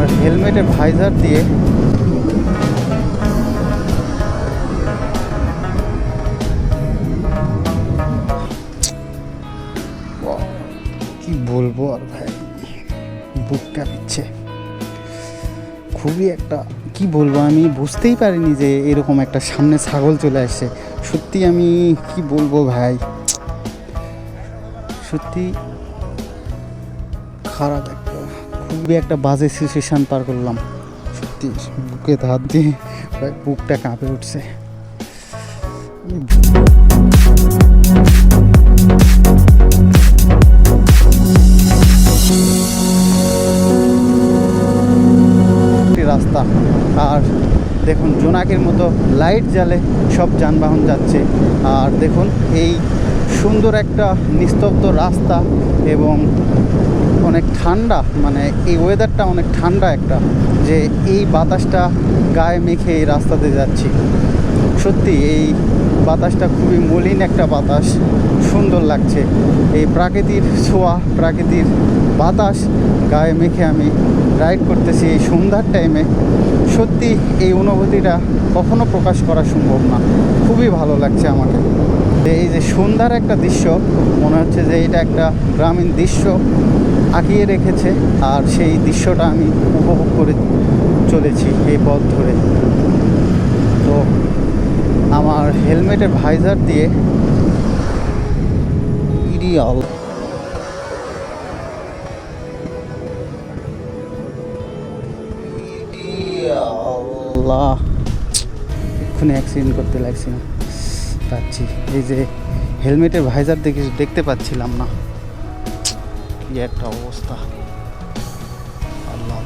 আমার হেলমেটের ভাইজার দিয়ে কি বলব আর ভাই? বুক কাঁপছে খুবই একটা, কি বলব আমি? বুঝতেই পারিনি যে এরকম একটা সামনে ছাগল চলে আসছে। সত্যি আমি কি বলব ভাই? সত্যি খারাপ একটা খুবই একটা বাজে সিচুয়েশান পার করলাম। সত্যি, বুকে হাত দিয়ে ভাই বুকটা কাঁপে উঠছে। রাস্তা, আর দেখুন, জোনাকের মতো লাইট জ্বালে সব যানবাহন যাচ্ছে। আর দেখুন, এই সুন্দর একটা নিস্তব্ধ রাস্তা এবং অনেক ঠান্ডা মানে এই ওয়েদারটা অনেক ঠান্ডা একটা, যে এই বাতাসটা গায়ে মেখে এই রাস্তাতে যাচ্ছি। সত্যি, এই বাতাসটা খুবই মলিন একটা বাতাস। সুন্দর লাগছে। এই প্রাকৃতির ছোঁয়া, প্রাকৃতির বাতাস গায়ে মেখে আমি রাইড করতেছি এই সন্ধ্যার টাইমে সত্যি এই অনুভূতিটা কখনো প্রকাশ করা সম্ভব না। খুবই ভালো লাগছে আমাকে। এই যে সন্ধ্যার একটা দৃশ্য, মনে হচ্ছে যে এটা একটা গ্রামীণ দৃশ্য আঁকিয়ে রেখেছে। আর সেই দৃশ্যটা আমি উপভোগ করে চলেছি এই পথ ধরে। আমার হেলমেটের ভাইজার দিয়ে ইডিয়াল। আল্লাহ এক্ষুনি অ্যাক্সিডেন্ট করতে লাগছি না। পাচ্ছি। এই যে হেলমেটের ভাইজার দেখে দেখতে পাচ্ছিলাম না। কি একটা অবস্থা। আল্লাহ।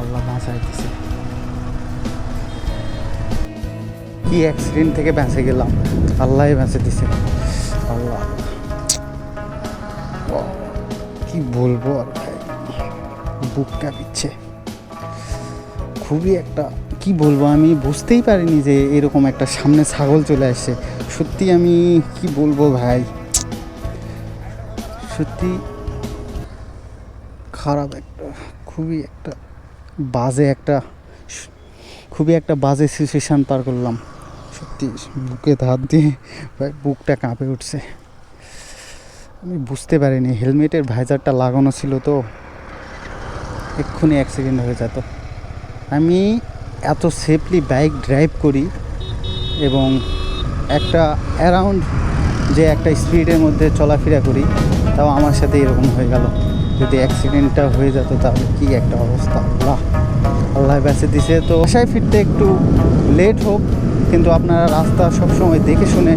আল্লাহ বাঁচাই কি অ্যাক্সিডেন্ট থেকে বেঁচে গেলাম? আল্লাহ বেঁচে দিছে। আল্লাহ। কি বলব আর বুক কাঁপিচ্ছে। খুবই একটা, কি বলব, আমি বুঝতেই পারিনি যে এরকম একটা সামনে ছাগল চলে আসছে সত্যি আমি, কি বলব ভাই? সত্যি খারাপ একটা, খুবই একটা বাজে একটা, খুবই একটা বাজে সিচুয়েশান পার করলাম। সত্যি বুকে হাত দিয়ে ভাই বুকটা কাঁপে উঠছে। আমি বুঝতে পারিনি, হেলমেটের ভাইজারটা লাগানো ছিল তো। এক্ষুনি অ্যাক্সিডেন্ট হয়ে যেত। আমি এত সেফলি বাইক ড্রাইভ করি এবং একটা অ্যারাউন্ড যে একটা স্পিডের মধ্যে চলাফেরা করি, তাও আমার সাথে এরকম হয়ে গেল। যদি অ্যাক্সিডেন্টটা হয়ে যেত, তাহলে কি একটা অবস্থা? আল্লাহ আল্লাহ বেঁচে দিছে তো। বাসায় ফিরতে একটু লেট হোক কিন্তু আপনারা রাস্তা সবসময় দেখে শুনে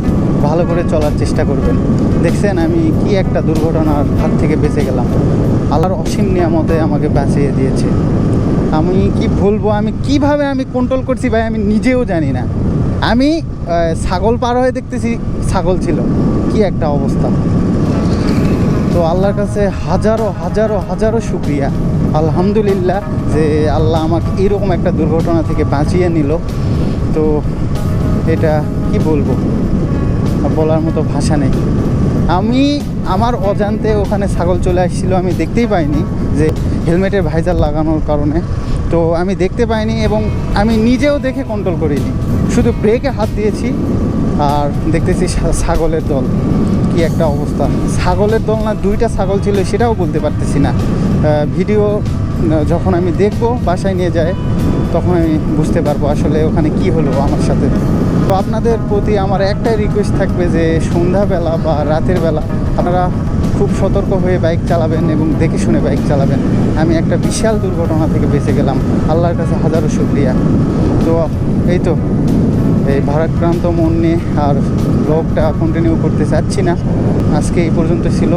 ভালো করে চলার চেষ্টা করবেন। দেখছেন আমি কি একটা দুর্ঘটনার হাত থেকে বেঁচে গেলাম। আল্লাহর অসীম নিয়ামতে আমাকে বাঁচিয়ে দিয়েছে। আমি কি বলব আমি কীভাবে আমি কন্ট্রোল করছি ভাই? আমি নিজেও জানি না। আমি ছাগল পার হয়ে দেখতেছি, ছাগল ছিল। কি একটা অবস্থা। তো আল্লাহর কাছে হাজারো হাজারো হাজারো শুক্রিয়া। আলহামদুলিল্লাহ যে আল্লাহ আমাকে এরকম একটা দুর্ঘটনা থেকে বাঁচিয়ে নিল। তো এটা কি বলব? বলার মতো ভাষা নেই। আমি আমার অজান্তে ওখানে ছাগল চলে আসছিল, আমি দেখতেই পাইনি যে হেলমেটের ভাইজার লাগানোর কারণে। তো আমি দেখতে পাইনি এবং আমি নিজেও দেখে কন্ট্রোল করিনি। শুধু ব্রেকে হাত দিয়েছি আর দেখতেছি ছাগলের দল। কি একটা অবস্থা। ছাগলের দল না, দুইটা ছাগল ছিল সেটাও বলতে পারতেছি না। ভিডিও যখন আমি দেখব বাসায় নিয়ে যায়, তখন আমি বুঝতে পারব আসলে ওখানে কি হলো আমার সাথে। তো আপনাদের প্রতি আমার একটাই রিকোয়েস্ট থাকবে যে সন্ধ্যাবেলা বা রাতের বেলা আপনারা খুব সতর্ক হয়ে বাইক চালাবেন এবং দেখে শুনে বাইক চালাবেন। আমি একটা বিশাল দুর্ঘটনা থেকে বেঁচে গেলাম। আল্লাহর কাছে হাজারো শুক্রিয়া। তো এই তো, এই ভারাক্রান্ত মন নিয়ে আর ব্লগটা কন্টিনিউ করতে চাচ্ছি না। আজকে এই পর্যন্ত ছিল।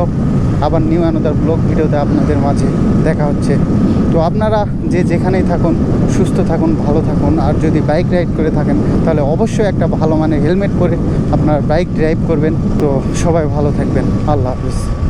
আবার নিউ অ্যানোদার ব্লগ ভিডিওতে আপনাদের মাঝে দেখা হচ্ছে। তো আপনারা যে যেখানেই থাকুন, সুস্থ থাকুন, ভালো থাকুন, আর যদি বাইক রাইড করে থাকেন, তাহলে অবশ্যই একটা ভালো মানের হেলমেট পরে আপনার বাইক ড্রাইভ করবেন। তো সবাই ভালো থাকবেন। আল্লাহ হাফিজ।